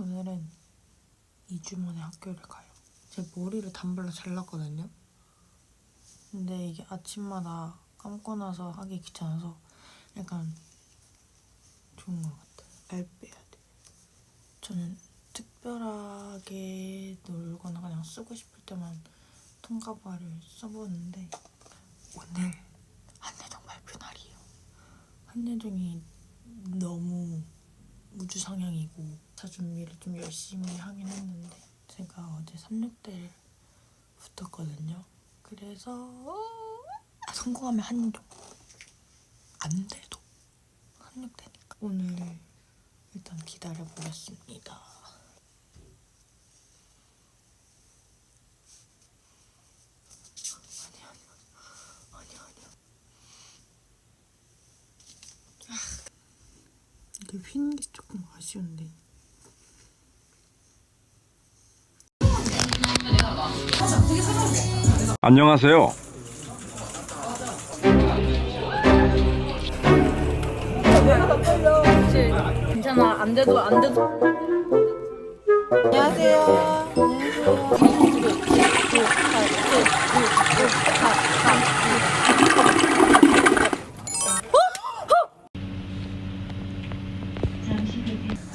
오늘은 2주 만에 학교를 가요. 제 머리를 단발로 잘랐거든요. 근데 이게 아침마다 감고 나서 하기 귀찮아서 약간 좋은 것 같아요. 알 빼야 돼. 저는 특별하게 놀거나 그냥 쓰고 싶을 때만 통가발을 써보는데 오늘 한예종 발표 날이에요. 한예종이 너무 우주상향이고 자 준비를 좀 열심히 하긴 했는데 제가 어제 369대를 붙었거든요. 그래서 성공하면 한예종 안 돼도 한육대니까 오늘 일단 기다려 보겠습니다. 아니 아니 아니 아니 이게 휘는 게 조금 아쉬운데. 안녕하세요. 괜찮아 안 돼도 안 돼도. 안녕하세요. gente.